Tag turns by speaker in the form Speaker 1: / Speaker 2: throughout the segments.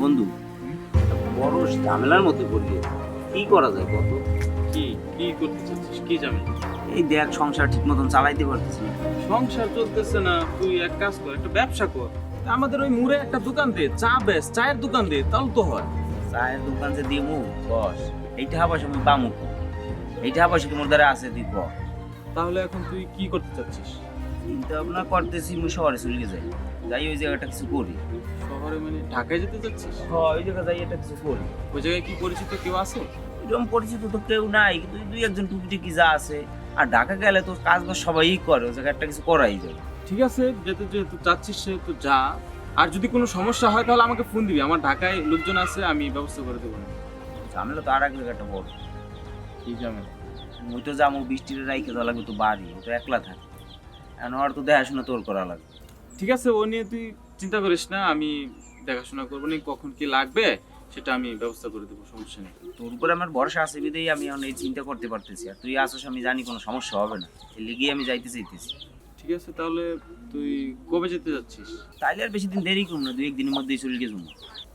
Speaker 1: বন্ধু বড় ঝামেলার মধ্যে পড়লি। কি করা যায় কত
Speaker 2: কি কি করতে চাচ্ছিস? কি জামিন
Speaker 1: এই দেখ সংসার ঠিক মতন চালাইতে পারতেছি না।
Speaker 2: সংসার চলতেছে না তুই এক কাজ কর একটা ব্যবসা কর। আমাদের ওই মুড়ে একটা দোকান দে চা বেস চায়ের দোকান দে তাহলে তো হয়।
Speaker 1: চায়ের দোকান যে দিমু বস এইটা হাবাস আমি পামু। এইটা হাবাস কি মোর দ্বারা আছে দিব
Speaker 2: তাহলে এখন তুই কি করতে চাচ্ছিস?
Speaker 1: চিন্তা ভাবনা করতেছি মুই শহরে চলে যাই। যাই ওই জায়গাটা কিছু করি।
Speaker 2: শহরে মানে ঢাকায় যেতে চাচ্ছিস?
Speaker 1: হয় ওই জায়গা যাই এটা কিছু করি।
Speaker 2: ওই জায়গায় কি পরিচিত কেউ আছে?
Speaker 1: এরকম পরিচিত তো কেউ নাই কিন্তু দুই একজন টুকিটি যা আছে। আর ঢাকা গেলে তো কাজ বাজ সবাই করে ওই জায়গায় একটা কিছু করাই যায়।
Speaker 2: ঠিক আছে যেতে যেহেতু চাচ্ছিস সেহেতু যা। আর যদি কোনো সমস্যা হয় তাহলে আমাকে ফোন দিবি। আমার ঢাকায় লোকজন আছে আমি ব্যবস্থা করে দেবো।
Speaker 1: ঝামেলা তো আর এক জায়গাটা বড়।
Speaker 2: কি জামেলা
Speaker 1: মুই তো যাব বৃষ্টির রাইকে দেওয়া লাগবে তো বাড়ি। ও তো একলা থাকে। এখন ওর তো দেখাশোনা তোর করা লাগবে।
Speaker 2: ঠিক আছে ও নিয়ে তুই চিন্তা করিস না আমি দেখাশোনা করব না কখন কি লাগবে সেটা আমি ব্যবস্থা করে দেবো সমস্যা নেই।
Speaker 1: তোর উপরে আমার ভরসা আছে বিদেই আমি এখন এই চিন্তা করতে পারতেছি আর তুই আসোস আমি জানি কোনো সমস্যা হবে না। লিগেই আমি যাইতে চাইতেছি।
Speaker 2: ঠিক আছে তাহলে তুই কবে যেতে যাচ্ছিস?
Speaker 1: তাইলে আর বেশি দিন দেরি করুন না দুই একদিনের মধ্যেই চলে গেছুন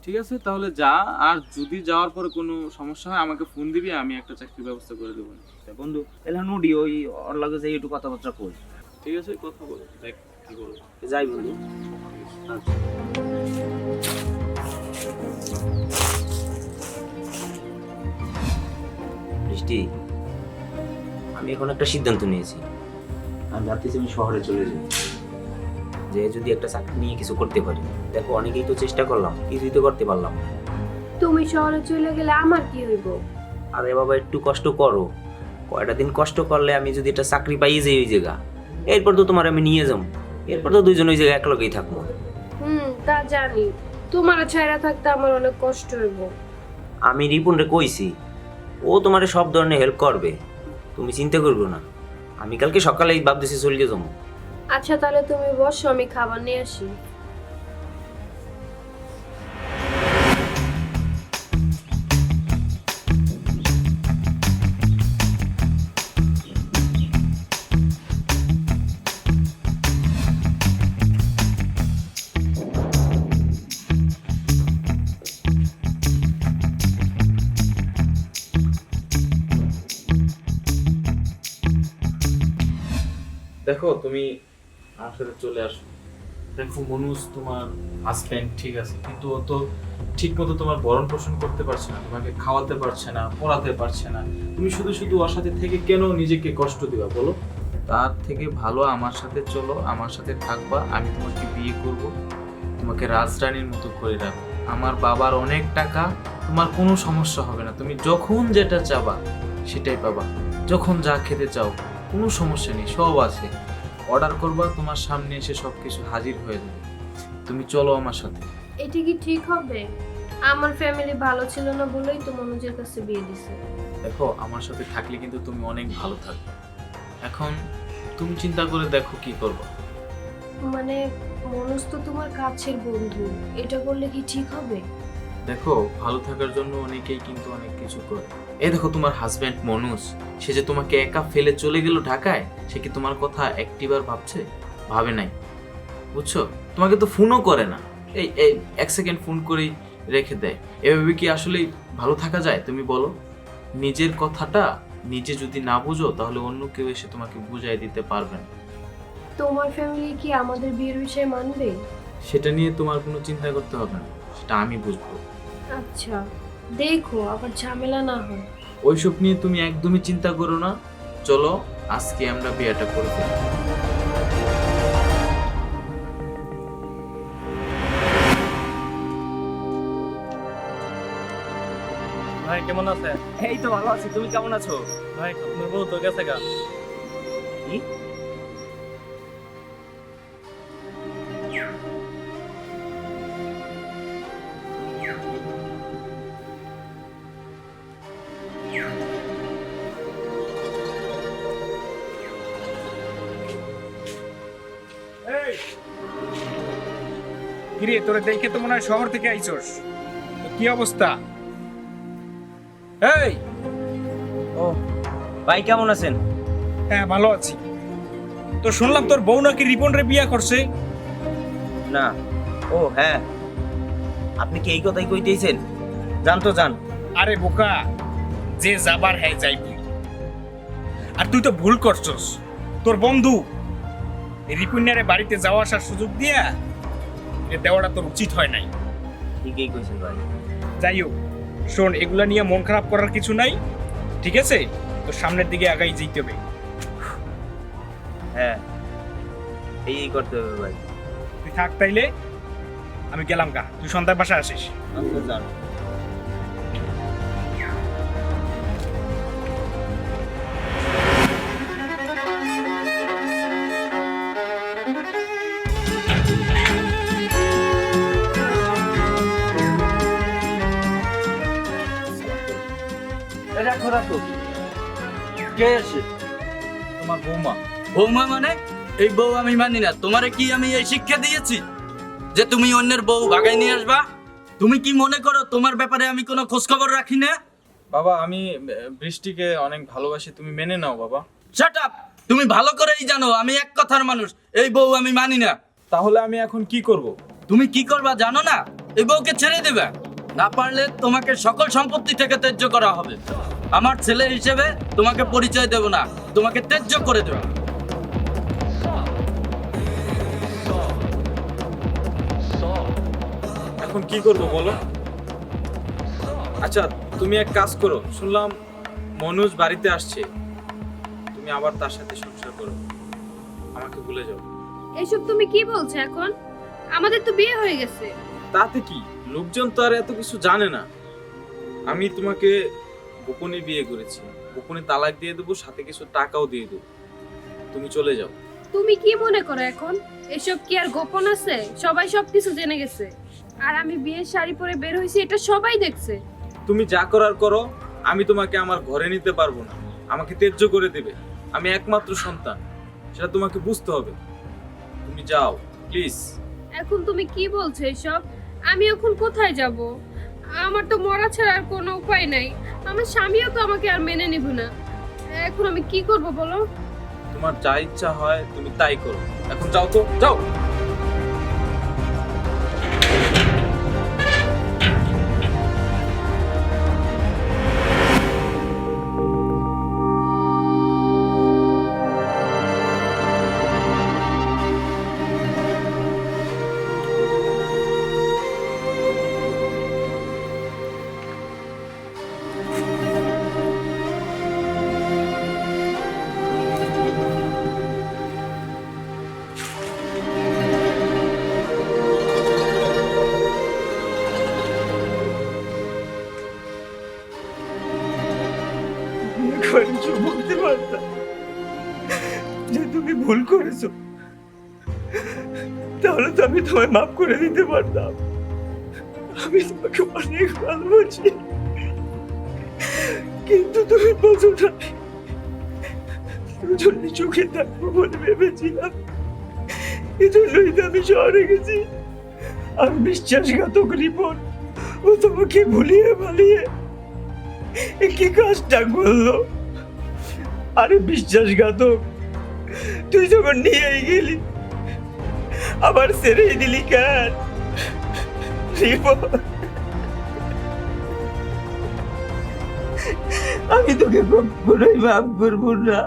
Speaker 2: ঠিক আছে তাহলে যা আর যদি যাওয়ার পরে কোনো সমস্যা হয় আমাকে ফোন দিবি আমি একটা চাকরির ব্যবস্থা করে দেবো।
Speaker 1: বন্ধু তাহলে নুডি ওই ওর লাগে যাই একটু কথাবার্তা কই।
Speaker 2: ঠিক আছে কথা বল দেখ।
Speaker 1: যাই বন্ধু বৃষ্টি আমি এখন একটা সিদ্ধান্ত নিয়েছি। আমি ভাবতেছি আমি শহরে চলে যাই। যে যদি একটা চাকরি নিয়ে কিছু করতে পারি। দেখো অনেকেই তো চেষ্টা করলাম কিছুই তো করতে পারলাম না।
Speaker 3: তুমি শহরে চলে গেলে আমার কি হইব?
Speaker 1: আরে বাবা একটু কষ্ট করো। কয়টা দিন কষ্ট করলে আমি যদি একটা চাকরি পাইয়ে যাই ওই জায়গা। এরপর তো তোমার আমি নিয়ে যাব। এরপর তো দুইজন ওই জায়গায় একলগেই থাকব।
Speaker 3: হুম তা জানি। তোমার ছায়া থাকতে আমার অনেক কষ্ট হইব।
Speaker 1: আমি রিপনরে কইছি ও তোমারে সব ধরনের হেল্প করবে। তুমি চিন্তা করবে না। আমি কালকে সকালেই ভাবতেছি চলে যাব।
Speaker 3: আচ্ছা তাহলে তুমি বসো আমি খাবার নিয়ে আসি।
Speaker 2: দেখো তুমি আমার সাথে চলে আসো। দেখো মনুষ তোমার হাজব্যান্ড ঠিক আছে কিন্তু ও তো ঠিক মতো তোমার ভরণ পোষণ করতে পারছে না তোমাকে খাওয়াতে পারছে না পড়াতে পারছে না। তুমি শুধু শুধু ওর সাথে থেকে কেন নিজেকে কষ্ট দিবা বলো? তার থেকে ভালো আমার সাথে চলো আমার সাথে থাকবা আমি তোমাকে বিয়ে করব তোমাকে রাজরানীর মতো করে রাখব। আমার বাবার অনেক টাকা তোমার কোনো সমস্যা হবে না তুমি যখন যেটা চাবা সেটাই পাবা। যখন যা খেতে চাও কোনো সমস্যা নেই সব আছে। অর্ডার করবা তোমার সামনে এসে সব কিছু হাজির হয়ে যাবে। তুমি চলো আমার সাথে।
Speaker 3: এটা কি ঠিক হবে? আমার ফ্যামিলি ভালো ছিল না বলেই তো মনোজের কাছে বিয়ে দিছে।
Speaker 2: দেখো আমার সাথে থাকলে কিন্তু তুমি অনেক ভালো থাকবে। এখন তুমি চিন্তা করে দেখো কি করব।
Speaker 3: মানে মনোজ তো তোমার কাছের বন্ধু। এটা করলে কি ঠিক হবে?
Speaker 2: দেখো ভালো থাকার জন্য অনেকেই কিন্তু অনেক কিছু করে। এই দেখো তোমার হাজব্যান্ড মনুষ সে যে তোমাকে একা ফেলে চলে গেল ঢাকায় সে কি তোমার কথা একটিবার ভাবছে? ভাবে নাই। বুঝছ? তোমাকে তো ফোনও করে না। এই এই এক সেকেন্ড ফোন করেই রেখে দেয়। এভাবে কি আসলেই ভালো থাকা যায় তুমি বলো? নিজের কথাটা নিজে যদি না বুঝো তাহলে অন্য কেউ এসে তোমাকে বুঝাই দিতে পারবে না।
Speaker 3: তোমার ফ্যামিলি কি আমাদের বিয়ের বিষয়ে মানবে?
Speaker 2: সেটা নিয়ে তোমার কোনো চিন্তা করতে হবে না। সেটা আমি বুঝব।
Speaker 3: আচ্ছা দেখো আবার ঝামেলা না হয়।
Speaker 2: ওইসব নিয়ে তুমি একদমই চিন্তা করো না। চলো আজকে আমরা বিয়েটা করে ফেলি।
Speaker 4: ভাই কেমন আছে
Speaker 1: এই তো ভালো আছি তুমি কেমন আছো?
Speaker 4: ভাই আপনার বউ তো গেছে গা। কিরে তোরে দেখে তো মনে হয় শহর থেকে আইছস। কি অবস্থা? এই!
Speaker 1: ও ভাই কেমন আছেন?
Speaker 4: হ্যাঁ ভালো আছি। তো শুনলাম তোর বউ নাকি রিপন রে বিয়া করছে।
Speaker 1: না ও হ্যাঁ। আপনি কি এই কথাই কইতেছেন জান তো জান
Speaker 4: আরে বোকা যে যাবার হ্যাঁ যাইবি। আর তুই তো ভুল করছস। তোর বন্ধু রিপুন্যারে বাড়িতে যাওয়া আসার সুযোগ দিয়া এ দেওয়াটা তোর উচিত হয় নাই।
Speaker 1: ঠিকই কইছেন ভাই।
Speaker 4: যাই হোক শোন এগুলা নিয়ে মন খারাপ করার কিছু নাই ঠিক আছে? তো সামনের দিকে আগাই যেতে হবে।
Speaker 1: হ্যাঁ এই করতে হবে ভাই।
Speaker 4: তুই থাক তাইলে আমি গেলাম গা। তুই সন্ধ্যার বাসা আসিস।
Speaker 1: আচ্ছা
Speaker 5: কে
Speaker 2: তোমার বৌমা।
Speaker 5: বৌমা মানে? এই বউ আমি মানি না। তোমারে কি আমি এই শিক্ষা দিয়েছি? যে তুমি অন্যের বউ নিয়ে আসবা? তুমি কি মনে করো তোমার ব্যাপারে আমি কোনো খোঁজ খবর রাখি না?
Speaker 2: বাবা আমি বৃষ্টিকে অনেক ভালোবাসি। তুমি মেনে নাও বাবা।
Speaker 5: শাট আপ তুমি ভালো করেই জানো আমি এক কথার মানুষ। এই বউ আমি মানি না।
Speaker 2: তাহলে আমি এখন কি করব?
Speaker 5: তুমি কি করবা জানো না? এই বউকে ছেড়ে দেবে। না পারলে তোমাকে সকল সম্পত্তি থেকে ত্যায্য করা হবে। আমার ছেলে হিসেবে তোমাকে পরিচয় দেব না। তোমাকে ত্যায্য করে দেবো।
Speaker 2: এখন কি করব বলো? আচ্ছা তুমি এক কাজ করো। শুনলাম মনোজ বাড়িতে আসছে। তুমি আবার তার সাথে সংসার করো। আমাকে ভুলে যাও।
Speaker 3: এসব তুমি কি বলছো এখন? আমাদের তো বিয়ে হয়ে গেছে।
Speaker 2: তাতে কি? লোকজন তো আর এত কিছু জানে না। আমি তোমাকে গোপনে বিয়ে করেছি। গোপনে তালাক দিয়ে দেবো সাথে কিছু টাকাও দিয়ে দেবো। তুমি চলে যাও।
Speaker 3: তুমি কি মনে করো এখন? এসব কি আর গোপন আছে? সবাই সবকিছু জেনে গেছে। আর আমি বিয়ের শাড়ি পরে বের হয়েছি এটা সবাই দেখছে।
Speaker 2: তুমি যা করার করো আমি তোমাকে আমার ঘরে নিতে পারব না। আমাকে ত্যায্য করে দেবে। আমি একমাত্র সন্তান। সেটা তোমাকে বুঝতে হবে। তুমি যাও প্লিজ।
Speaker 3: এখন তুমি কি বলছো এসব? আমি এখন কোথায় যাব? আমার তো মরা ছাড়া আর কোনো উপায় নাই। আমার স্বামীও তো আমাকে আর মেনে নিব না। এখন আমি কি করব বলো?
Speaker 2: তোমার যা ইচ্ছা হয় তুমি তাই করো। এখন যাও তো, যাও।
Speaker 4: করেছ? তাহলে তো আমি তোমায় মাফ করে দিতে পারতাম। আমি তোমাকে অনেক ভালোবাসি। কিন্তু তুমি বোঝো না দুজনে চোখে থাকব বলে ভেবেছিলাম। এজন্যই তো আমি শহরে গেছি। আর বিশ্বাসঘাতক রিপোর্ট ও তোমাকে ভুলিয়ে ভালিয়ে কি কাজটা করল। আরে বিশ্বাসঘাতক তুই যখন নিয়েই গেলি আবার ছেড়েই দিলি কেন? আমি তোকে কখনোই মাফ করব না।